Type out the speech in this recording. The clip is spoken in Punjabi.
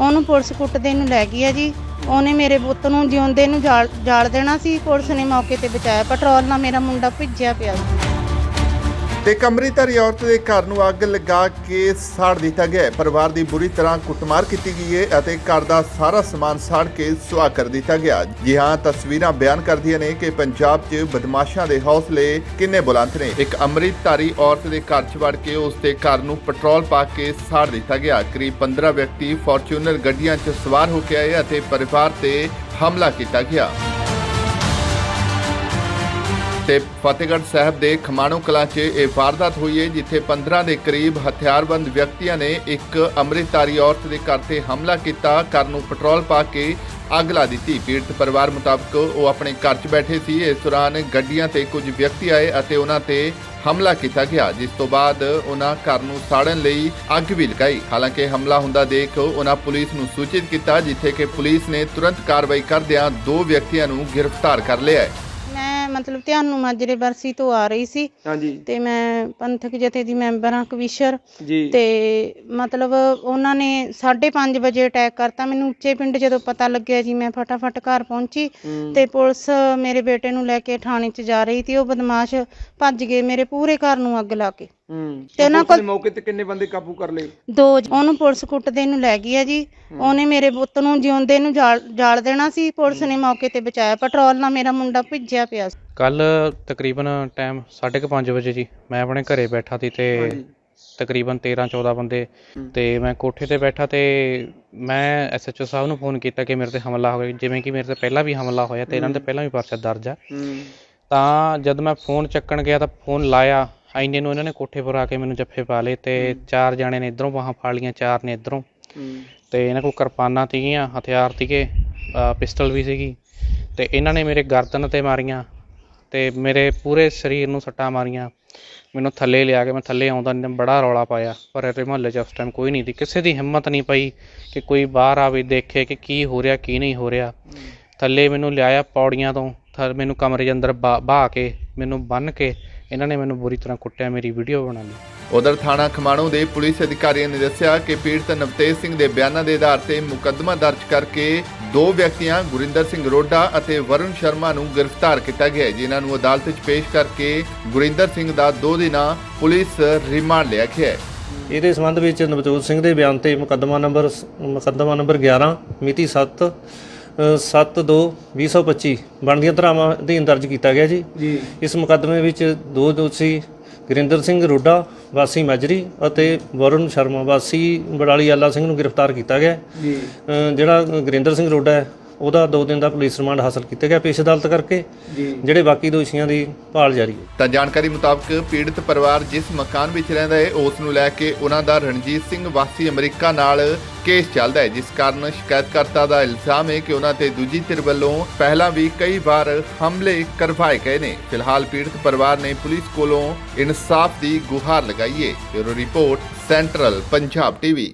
ਉਹਨੂੰ ਪੁਲਿਸ ਕੁੱਟਦੇ ਨੂੰ ਲੈ ਗਈ ਆ ਜੀ। ਉਹਨੇ ਮੇਰੇ ਪੁੱਤ ਨੂੰ ਜਿਉਂਦੇ ਨੂੰ ਜਾਲ ਜਾਲ ਦੇਣਾ ਸੀ। ਪੁਲਿਸ ਨੇ ਮੌਕੇ ਤੇ ਬਚਾਇਆ। ਪੈਟਰੋਲ ਨਾਲ ਮੇਰਾ ਮੁੰਡਾ ਭਿੱਜਿਆ ਪਿਆ ਸੀ। ਤੇ ਕਮਰੀਧਾਰੀ ਔਰਤ ਦੇ ਘਰ ਨੂੰ ਅੱਗ ਲਗਾ ਕੇ ਸਾੜ ਦਿੱਤਾ ਗਿਆ ਹੈ। ਪਰਿਵਾਰ ਦੀ ਬੁਰੀ ਤਰ੍ਹਾਂ ਕੁੱਟਮਾਰ ਕੀਤੀ ਗਈ ਹੈ ਅਤੇ ਘਰ ਦਾ ਸਾਰਾ ਸਮਾਨ ਸਾੜ ਕੇ ਸੁਆਹ ਕਰ ਦਿੱਤਾ ਗਿਆ। ਜੀ ਹਾਂ, ਤਸਵੀਰਾਂ ਬਿਆਨ ਕਰਦੀਆਂ ਨੇ ਕਿ ਪੰਜਾਬ 'ਚ ਬਦਮਾਸ਼ਾਂ ਦੇ ਹੌਸਲੇ ਕਿੰਨੇ ਬੁਲੰਦ ਨੇ। ਇੱਕ ਅੰਮ੍ਰਿਤਧਾਰੀ ਔਰਤ ਦੇ ਘਰ 'ਚ ਵੜ ਕੇ ਉਸ ਦੇ ਘਰ ਨੂੰ ਪੈਟਰੋਲ ਪਾ ਕੇ ਸਾੜ ਦਿੱਤਾ ਗਿਆ। ਕਰੀਬ 15 ਵਿਅਕਤੀ ਫੋਰਚੂਨਰ ਗੱਡੀਆਂ 'ਚ ਸਵਾਰ ਹੋ ਕੇ ਆਏ ਅਤੇ ਪਰਿਵਾਰ ਤੇ ਹਮਲਾ ਕੀਤਾ ਗਿਆ। ਤੇ ਫਤਿਹਗੜ੍ਹ ਸਾਹਿਬ ਦੇ ਖਮਾਣੋ ਕਲਾਂ 'ਚ ਇਹ ਵਾਰਦਾਤ ਹੋਈ ਹੈ, ਜਿੱਥੇ 15 ਦੇ ਕਰੀਬ ਹਥਿਆਰਬੰਦ ਵਿਅਕਤੀਆਂ ਨੇ ਇੱਕ ਅੰਮ੍ਰਿਤਧਾਰੀ ਔਰਤ ਦੇ ਘਰ ਤੇ ਹਮਲਾ ਕੀਤਾ, ਘਰ ਨੂੰ ਪੈਟਰੋਲ ਪਾ ਕੇ ਅੱਗ ਲਾ ਦਿੱਤੀ। ਪੀੜਤ ਪਰਿਵਾਰ ਮੁਤਾਬਕ ਉਹ ਆਪਣੇ ਘਰ 'ਚ ਬੈਠੇ ਸੀ। ਇਸ ਦੌਰਾਨ ਗੱਡੀਆਂ ਤੇ ਕੁਝ ਵਿਅਕਤੀ ਆਏ ਅਤੇ ਉਹਨਾਂ ਤੇ ਹਮਲਾ ਕੀਤਾ ਗਿਆ, ਜਿਸ ਤੋਂ ਬਾਅਦ ਉਹਨਾਂ ਘਰ ਨੂੰ ਸਾੜਨ ਲਈ ਅੱਗ ਵੀ ਲਗਾਈ। ਹਾਲਾਂਕਿ ਹਮਲਾ ਹੁੰਦਾ ਦੇਖ ਉਹਨਾਂ ਪੁਲਿਸ ਨੂੰ ਸੂਚਿਤ ਕੀਤਾ, ਜਿੱਥੇ ਕਿ ਪੁਲਿਸ ਨੇ ਤੁਰੰਤ ਕਾਰਵਾਈ ਕਰਦਿਆਂ ਦੋ ਵਿਅਕਤੀਆਂ ਨੂੰ ਗ੍ਰਿਫਤਾਰ ਕਰ ਲਿਆ ਹੈ। ਮਤਲਬ ਧਿਆਨੂੰ ਮਾਜਰੇ ਬਰਸੀ ਤੋਂ ਆ ਰਹੀ ਸੀ। ਹਾਂਜੀ। ਤੇ ਮੈਂ ਪੰਥਕ ਜਥੇ ਦੀ ਮੈਂਬਰ ਹਾਂ ਕਵੀਸ਼ਰ। ਜੀ। ਤੇ ਮਤਲਬ ਉਹਨਾਂ ਨੇ 5:30 ਵਜੇ ਅਟੈਕ ਕਰਤਾ। ਮੈਨੂੰ ਉੱਚੇ ਪਿੰਡ ਜਦੋਂ ਪਤਾ ਲੱਗਿਆ ਜੀ ਮੈਂ ਫਟਾਫਟ ਘਰ ਪਹੁੰਚੀ। ਹੂੰ। ਤੇ ਪੁਲਿਸ ਮੇਰੇ ਬੇਟੇ ਨੂੰ ਲੈ ਕੇ ਥਾਣੇ 'ਚ ਜਾ ਰਹੀ ਸੀ। ਉਹ ਬਦਮਾਸ਼ ਭੱਜ ਗਏ ਮੇਰੇ ਪੂਰੇ ਘਰ ਨੂੰ ਅੱਗ ਲਾ ਕੇ। ਹੂੰ। ਤੇ ਉਹਨਾਂ ਕੋਲ- ਮੌਕੇ ਤੇ ਕਿੰਨੇ ਬੰਦੇ ਕਾਬੂ ਕਰ ਲਏ? ਦੋ ਉਹਨੂੰ ਪੁਲਿਸ ਕੁੱਟਦੇ ਨੂੰ ਲੈ ਗਈ ਆ ਜੀ। ਉਹਨੇ ਮੇਰੇ ਪੁੱਤ ਨੂੰ ਜਿਉਂਦੇ ਨੂੰ ਜਾਲ ਜਾਲ ਦੇਣਾ ਸੀ। ਪੁਲਿਸ ਨੇ ਮੌਕੇ ਤੇ ਬਚਾਇਆ। ਪੈਟਰੋਲ ਨਾਲ ਮੇਰਾ ਮੁੰਡਾ ਭਿੱਜਿਆ ਪਿਆ ਸੀ। ਕੱਲ ਤਕਰੀਬਨ ਟਾਈਮ 5:30 ਵਜੇ ਜੀ ਮੈਂ ਆਪਣੇ ਘਰੇ ਬੈਠਾ ਸੀ ਤੇ ਹਾਂਜੀ। ਤਕਰੀਬਨ 13 14 ਬੰਦੇ ਤੇ ਮੈਂ ਕੋਠੇ ਤੇ ਬੈਠਾ ਤੇ ਮੈਂ ਐਸਐਚਓ ਸਾਹਿਬ ਨੂੰ ਫੋਨ ਕੀਤਾ ਕਿ ਮੇਰੇ ਤੇ ਹਮਲਾ ਹੋ ਗਿਆ ਜਿਵੇਂ ਕਿ ਮੇਰੇ ਤੇ ਪਹਿਲਾਂ ਵੀ ਹਮਲਾ ਹੋਇਆ ਤੇ ਇਹਨਾਂ ਦੇ ਪਹਿਲਾਂ ਵੀ ਪਰਚਾ ਦਰਜ ਆ। ਤਾਂ ਜਦ ਮੈਂ ਫੋਨ ਚੱਕਣ ਗਿਆ ਤਾਂ ਫੋਨ ਲਾਇਆ ਐਨੇ ਨੂੰ ਇਹਨਾਂ ਨੇ ਕੋਠੇ ਪਰ ਆ ਕੇ ਮੈਨੂੰ ਜੱਫੇ ਪਾ ਲਏ ਤੇ ਚਾਰ ਜਾਣੇ ਨੇ ਇਧਰੋਂ ਬਾਹਾਂ ਫਾੜ ਲਈਆਂ ਚਾਰ ਨੇ ਇਧਰੋਂ। ਹੂੰ। ਤੇ ਇਹਨਾਂ ਕੋਲ ਕਿਰਪਾਨਾਂ ਸੀਗੀਆਂ ਹਥਿਆਰ ਸੀਗੇ ਪਿਸਟਲ ਵੀ ਸੀਗੀ ਤੇ ਇਹਨਾਂ ਨੇ ਮੇਰੇ ਗਰਦਨ ਤੇ ਮਾਰੀਆਂ ਅਤੇ ਮੇਰੇ ਪੂਰੇ ਸਰੀਰ ਨੂੰ ਸੱਟਾਂ ਮਾਰੀਆਂ। ਮੈਨੂੰ ਥੱਲੇ ਲਿਆ ਕੇ ਮੈਂ ਥੱਲੇ ਆਉਂਦਾ ਨਹੀਂ ਬੜਾ ਰੌਲਾ ਪਾਇਆ। ਪਰ ਇਹਦੇ ਮੁਹੱਲੇ 'ਚ ਉਸ ਟਾਈਮ ਕੋਈ ਨਹੀਂ ਸੀ। ਕਿਸੇ ਦੀ ਹਿੰਮਤ ਨਹੀਂ ਪਈ ਕਿ ਕੋਈ ਬਾਹਰ ਆਵੇ, ਦੇਖੇ ਕਿ ਕੀ ਹੋ ਰਿਹਾ, ਕੀ ਨਹੀਂ ਹੋ ਰਿਹਾ। ਥੱਲੇ ਮੈਨੂੰ ਲਿਆਇਆ ਪੌੜੀਆਂ ਤੋਂ। ਥ- ਮੈਨੂੰ ਕਮਰੇ ਦੇ ਅੰਦਰ ਬਾਹ ਕੇ, ਮੈਨੂੰ ਬੰਨ ਕੇ ਇਹਨਾਂ ਨੇ ਮੈਨੂੰ ਬੁਰੀ ਤਰ੍ਹਾਂ ਕੁੱਟਿਆ ਮੇਰੀ ਵੀਡੀਓ ਬਣਾ ਲਈ। ਉਧਰ ਥਾਣਾ ਖਮਾਣੋਂ ਦੇ ਪੁਲਿਸ ਅਧਿਕਾਰੀਆਂ ਨੇ ਦੱਸਿਆ ਕਿ ਪੀੜਤ ਨਵਤੇਜ ਸਿੰਘ ਦੇ ਬਿਆਨਾਂ ਦੇ ਆਧਾਰ ਤੇ ਮੁਕੱਦਮਾ ਦਰਜ ਕਰਕੇ ਦੋ ਵਿਅਕਤੀਆਂ ਗੁਰਿੰਦਰ ਸਿੰਘ ਰੋਡਾ ਅਤੇ ਵਰੁਣ ਸ਼ਰਮਾ ਨੂੰ ਗ੍ਰਿਫਤਾਰ ਕੀਤਾ ਗਿਆ ਹੈ ਜਿਨ੍ਹਾਂ ਨੂੰ ਅਦਾਲਤ 'ਚ ਪੇਸ਼ ਕਰਕੇ ਗੁਰਿੰਦਰ ਸਿੰਘ ਦਾ ਦੋ ਦਿਨਾਂ ਪੁਲਿਸ ਰਿਮਾਂਡ ਲਿਆ ਗਿਆ ਹੈ। ਇਹਦੇ ਸੰਬੰਧ ਵਿੱਚ ਨਵਜੋਤ ਸਿੰਘ ਦੇ ਬਿਆਨ ਤੇ ਮੁਕੱਦਮਾ ਨੰਬਰ ਮੁਕੱਦਮਾ ਨੰਬਰ 11 ਮਿਤੀ 7 7 2 2025 ਬਣਦੀਆਂ ਧਾਰਾਵਾਂ ਅਧੀਨ ਦਰਜ ਕੀਤਾ ਗਿਆ ਜੀ। ਜੀ। ਇਸ ਮੁਕੱਦਮੇ ਵਿੱਚ ਦੋ ਦੋਸ਼ੀ ਗੁਰਿੰਦਰ ਸਿੰਘ ਰੋਡਾ ਵਾਸੀ ਮਾਜਰੀ ਅਤੇ ਵਰੁਣ ਸ਼ਰਮਾ ਵਾਸੀ ਬੜਾਲੀ ਆਲਾ ਸਿੰਘ ਨੂੰ ਗ੍ਰਿਫਤਾਰ ਕੀਤਾ ਗਿਆ। ਜੀ। ਜਿਹੜਾ ਗੁਰਿੰਦਰ ਸਿੰਘ ਰੋਡਾ ਹੈ ਉਹਦਾ 2 ਦਿਨ ਦਾ ਪੁਲਿਸ ਰਿਮਾਂਡ ਹਾਸਲ ਕੀਤਾ ਗਿਆ ਪੇਸ਼ ਅਦਾਲਤ ਕਰਕੇ ਜਿਹੜੇ ਬਾਕੀ ਦੋਸ਼ੀਆਂ ਦੀ ਭਾਲ ਜਾਰੀ ਹੈ। ਤਾਂ ਜਾਣਕਾਰੀ ਮੁਤਾਬਕ ਪੀੜਤ ਪਰਿਵਾਰ ਜਿਸ ਮਕਾਨ ਵਿੱਚ ਰਹਿੰਦਾ ਹੈ ਉਸ ਨੂੰ ਲੈ ਕੇ ਉਹਨਾਂ ਦਾ ਰਣਜੀਤ ਸਿੰਘ ਵਾਸੀ ਅਮਰੀਕਾ ਨਾਲ ਕੇਸ ਚੱਲਦਾ ਹੈ ਜਿਸ ਕਾਰਨ ਸ਼ਿਕਾਇਤਕਰਤਾ ਦਾ ਇਲਜ਼ਾਮ ਹੈ ਕਿ ਉਹਨਾਂ ਤੇ ਦੂਜੀ ਧਿਰ ਵੱਲੋਂ ਪਹਿਲਾਂ ਵੀ ਕਈ ਵਾਰ ਹਮਲੇ ਕਰਵਾਏ ਗਏ ਨੇ। ਫਿਲਹਾਲ ਪੀੜਤ ਪਰਿਵਾਰ ਨੇ ਪੁਲਿਸ ਕੋਲੋਂ ਇਨਸਾਫ ਦੀ ਗੁਹਾਰ ਲਗਾਈ ਹੈ। Bureau report central Punjab TV.